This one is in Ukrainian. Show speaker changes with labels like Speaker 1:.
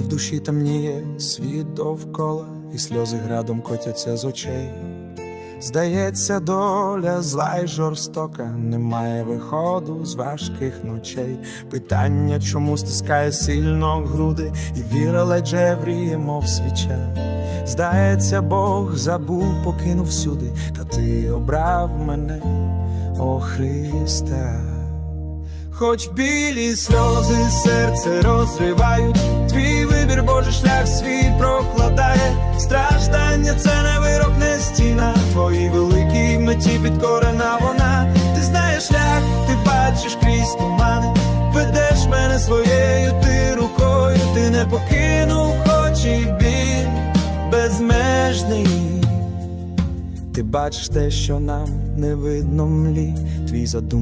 Speaker 1: душі темніє світ довкола, і сльози градом котяться з очей. Здається, доля зла й жорстока, немає виходу з важких ночей. Питання, чому стискає сильно груди, і віра ледь жевріє, мов свіча. Здається, Бог забув, покинув всюди, та ти обрав мене, о Христа. Хоч білі сльози серце розривають, твій вибір, Божий шлях світ прокладає. Страждання це не вирок, не стіна. Твої великі меті підкорена вона. Ти знаєш шлях, ти бачиш крізь тумани. Ведеш мене своєю ти рукою, ти не покинув, хоч і біль безмежний. Ти бачиш те, що нам не видно млі, твій задум.